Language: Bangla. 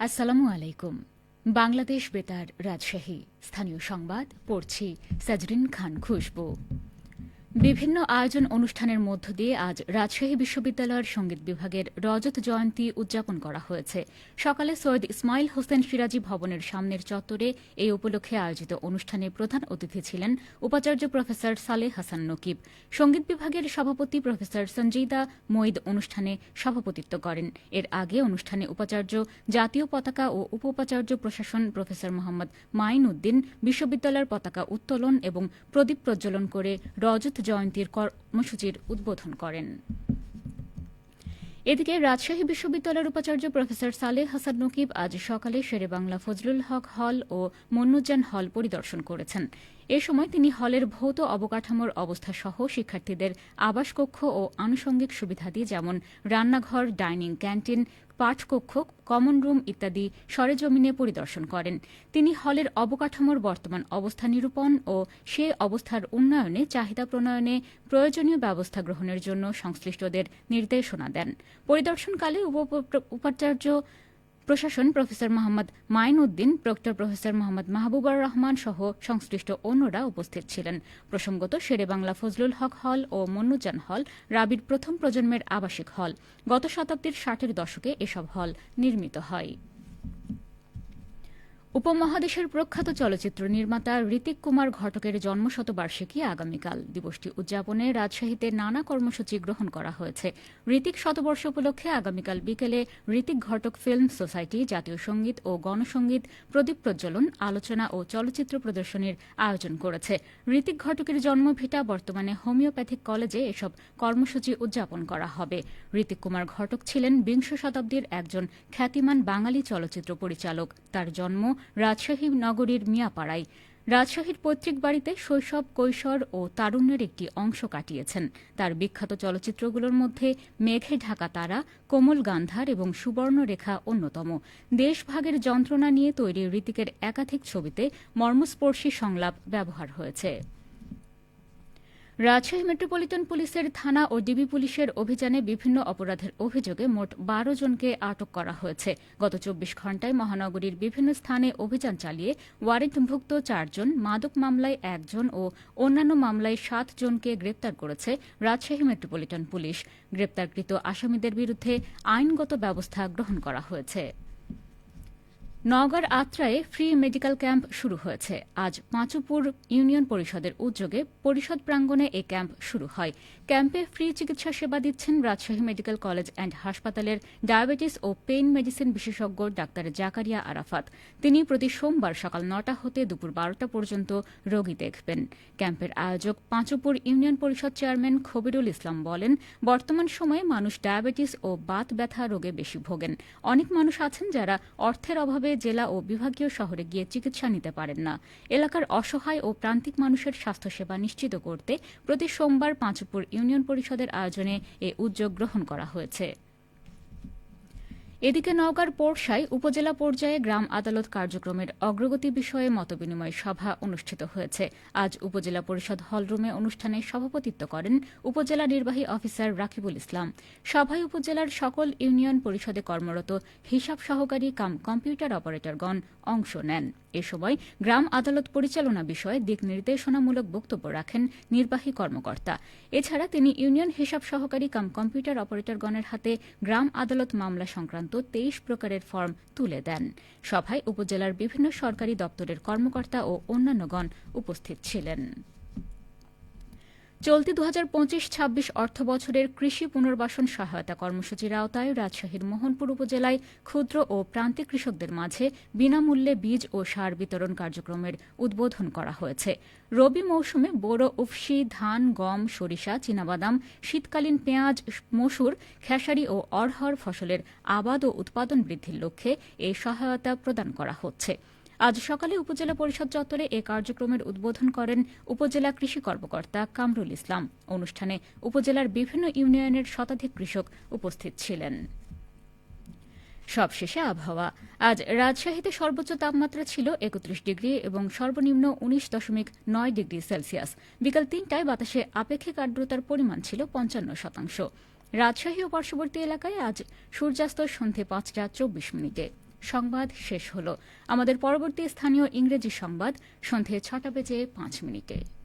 আসসালামু আলাইকুম। বাংলাদেশ বেতার রাজশাহী। স্থানীয় সংবাদ পড়ছি সাজরিন খান খুশবু। বিভিন্ন আয়োজন অনুষ্ঠানের মধ্য দিয়ে আজ রাজশাহী বিশ্ববিদ্যালয়ের সংগীত বিভাগের রজত জয়ন্তী উদযাপন করা হয়েছে। সকালে সৈয়দ ইসমাইল হোসেন সিরাজি ভবনের সামনের চত্বরে এই উপলক্ষে আয়োজিত অনুষ্ঠানে প্রধান অতিথি ছিলেন উপাচার্য প্রফেসর সালেহ হাসান নকিব। সংগীত বিভাগের সভাপতি প্রফেসর সঞ্জিদা মঈদ অনুষ্ঠানে সভাপতিত্ব করেন। এর আগে অনুষ্ঠানে উপাচার্য জাতীয় পতাকা ও উপ উপাচার্য প্রশাসন প্রফেসর মোহাম্মদ মাইন উদ্দিন বিশ্ববিদ্যালয়ের পতাকা উত্তোলন এবং প্রদীপ প্রজ্বলন করে রজত জয়ন্তীর কর্মসূচির উদ্বোধন করেন। এদিকে রাজশাহী বিশ্ববিদ্যালয়ের উপাচার্য প্রফেসর সালেহ হাসান নকিব আজ সকালে শেরেবাংলা ফজলুল হক হল ও মন্নুজ্জান হল পরিদর্শন করেছেন। এ সময় তিনি হলের ভৌত অবকাঠামোর অবস্থা সহ শিক্ষার্থীদের আবাসকক্ষ ও আনুষঙ্গিক সুবিধাদি যেমন রান্নাঘর, ডাইনিং ক্যান্টিন পাঠকক্ষ, কমন রুম ইত্যাদি সরেজমিনে পরিদর্শন করেন। তিনি হলের অবকাঠামোর বর্তমান অবস্থা নিরূপণ ও সে অবস্থার উন্নয়নে, চাহিদা প্রণয়নে প্রয়োজনীয় ব্যবস্থা গ্রহণের জন্য সংশ্লিষ্টদের নির্দেশনা দেন। পরিদর্শনকালে উপাচার্য প্রশাসন professor Mohammad Mainuddin proctor professor Mohammad Mahbubar Rahman সহ সংশ্লিষ্ট অন্যরা উপস্থিত ছিলেন। প্রসঙ্গত শেরেবাংলা ফজলুল হক হল ও মন্নুজান হল রাবির প্রথম প্রজন্মের আবাসিক হল। গত শতাব্দীর ষাটের দশকে এসব হল নির্মিত হয়। উপমহাদেশের প্রখ্যাত চলচ্চিত্র নির্মাতা ঋতিক কুমার ঘটকের জন্মশতবার্ষিকী আগামীকাল। দিবসটি উদযাপনে রাজশাহীতে নানা কর্মসূচি গ্রহণ করা হয়েছে। ঋতিক শতবর্ষ উপলক্ষে আগামীকাল বিকেলে ঋতিক ঘটক ফিল্ম সোসাইটি, জাতীয় সংগীত ও গণসঙ্গীত, প্রদীপ প্রজ্বলন, আলোচনা ও চলচ্চিত্র প্রদর্শনীর আয়োজন করেছে। ঋতিক ঘটকের জন্মভিটা বর্তমানে হোমিওপ্যাথিক কলেজে এসব কর্মসূচি উদযাপন করা হবে। ঋতিক কুমার ঘটক ছিলেন বিংশ শতাব্দীর একজন খ্যাতিমান বাঙালি চলচ্চিত্র পরিচালক। তার জন্ম রাজশাহী নগরীর মিয়াপাড়ায়। রাজশাহীর পৈতৃক বাড়িতে শৈশব, কৈশোর ও তারুণ্যের একটি অংশ কাটিয়েছেন। তার বিখ্যাত চলচ্চিত্রগুলোর মধ্যে মেঘে ঢাকা তারা, কোমল গান্ধার এবং সুবর্ণরেখা অন্যতম। দেশভাগের যন্ত্রণা নিয়ে তৈরি ঋতিকের একাধিক ছবিতে মর্মস্পর্শী সংলাপ ব্যবহার হয়েছে। রাজশাহী মেট্রোপলিটন পুলিশের থানা ও ডিবি পুলিশের অভিযানে বিভিন্ন অপরাধের অভিযোগে মোট বারো জনকে আটক করা হয়েছে। গত চব্বিশ ঘণ্টায় মহানগরীর বিভিন্ন স্থানে অভিযান চালিয়ে ওয়ারেন্টভুক্ত চারজন মাদক মামলায় একজন ও অন্যান্য মামলায় সাত জনকে গ্রেপ্তার করেছে রাজশাহী মেট্রোপলিটন পুলিশ। গ্রেপ্তারকৃত আসামিদের বিরুদ্ধে আইনগত ব্যবস্থা গ্রহণ করা হয়েছে। নওগাঁর আত্রায়ে ফ্রি মেডিকেল ক্যাম্প শুরু হয়েছে। আজ পাঁচুপুর ইউনিয়ন পরিষদের উদ্যোগে পরিষদ প্রাঙ্গণে এই ক্যাম্প শুরু হয়। ক্যাম্পে ফ্রি চিকিৎসা সেবা দিচ্ছেন রাজশাহী মেডিকেল কলেজ অ্যান্ড হাসপাতালের ডায়াবেটিস ও পেইন মেডিসিন বিশেষজ্ঞ ডাক্তার জাকারিয়া আরাফাত। তিনি প্রতি সোমবার সকাল নটা হতে দুপুর বারোটা পর্যন্ত রোগী দেখবেন। ক্যাম্পের আয়োজক পাঁচুপুর ইউনিয়ন পরিষদ চেয়ারম্যান খবিরুল ইসলাম বলেন, বর্তমান সময়ে মানুষ ডায়াবেটিস ও বাত ব্যথা রোগে বেশি ভোগেন। অনেক মানুষ আছেন যারা অর্থের অভাবে জেলা ও বিভাগীয় শহরে গিয়ে চিকিৎসা নিতে পারেন না। এলাকার অসহায় ও প্রান্তিক মানুষের স্বাস্থ্যসেবা নিশ্চিত করতে প্রতি সোমবার পাঁচপুর ইউনিয়ন পরিষদের আয়োজনে এ উদ্যোগ গ্রহণ করা হয়েছে। এদিকে নওগাঁর পোরশায় উপজেলা পর্যায়ে গ্রাম আদালত কার্যক্রমের অগ্রগতি বিষয়ে মতবিনিময় সভা অনুষ্ঠিত হয়েছে। আজ উপজেলা পরিষদ হলরুমে অনুষ্ঠানে সভাপতিত্ব করেন উপজেলা নির্বাহী অফিসার রাকিবুল ইসলাম। সভায় উপজেলার সকল ইউনিয়ন পরিষদে কর্মরত হিসাব সহকারী কাম কম্পিউটার অপারেটরগণ অংশ নেন। এ সময় গ্রাম আদালত পরিচালনা বিষয়ে দিক নির্দেশনামূলক বক্তব্য রাখেন নির্বাহী কর্মকর্তা। এছাড়া তিনি ইউনিয়ন হিসাব সহকারী কাম কম্পিউটার অপারেটরগণের হাতে গ্রাম আদালত মামলা সংক্রান্ত তেইশ প্রকারের ফর্ম তুলে দেন। সভায় উপজেলার বিভিন্ন সরকারি দপ্তরের কর্মকর্তা ও অন্যান্যগণ উপস্থিত ছিলেন। চলতি দু হাজার পঁচিশ ছাব্বিশ অর্থ বছরের কৃষি পুনর্বাসন সহায়তা কর্মসূচির আওতায় রাজশাহীর মোহনপুর উপজেলায় ক্ষুদ্র ও প্রান্তিক কৃষকদের মাঝে বিনামূল্যে বীজ ও সার বিতরণ কার্যক্রমের উদ্বোধন করা হয়েছে। রবি মৌসুমে বোরো উফসি ধান, গম, সরিষা, চীনাবাদাম, শীতকালীন পেঁয়াজ, মসুর, খেসারি ও অড়হর ফসলের আবাদ ও উৎপাদন বৃদ্ধির লক্ষ্যে এই সহায়তা প্রদান করা হচ্ছে। আজ সকালে উপজেলা পরিষদ চত্বরে এ কার্যক্রমের উদ্বোধন করেন উপজেলা কৃষি কর্মকর্তা কামরুল ইসলাম। অনুষ্ঠানে উপজেলার বিভিন্ন ইউনিয়নের শতাধিক কৃষক উপস্থিত ছিলেন। সবশেষে আবহাওয়া। আজ রাজশাহীতে সর্বোচ্চ তাপমাত্রা ছিল একত্রিশ ডিগ্রি এবং সর্বনিম্ন উনিশ দশমিক নয় ডিগ্রি সেলসিয়াস। বিকাল তিনটায় বাতাসে আপেক্ষিক আর্দ্রতার পরিমাণ ছিল পঞ্চান্ন শতাংশ। রাজশাহী ও পার্শ্ববর্তী এলাকায় আজ সূর্যাস্ত সন্ধে পাঁচটা চব্বিশ মিনিটে। সংবাদ শেষ হলো। আমাদের পরবর্তী স্থানীয় ইংরেজি সংবাদ সন্ধে ছটা বেজে পাঁচ মিনিটে।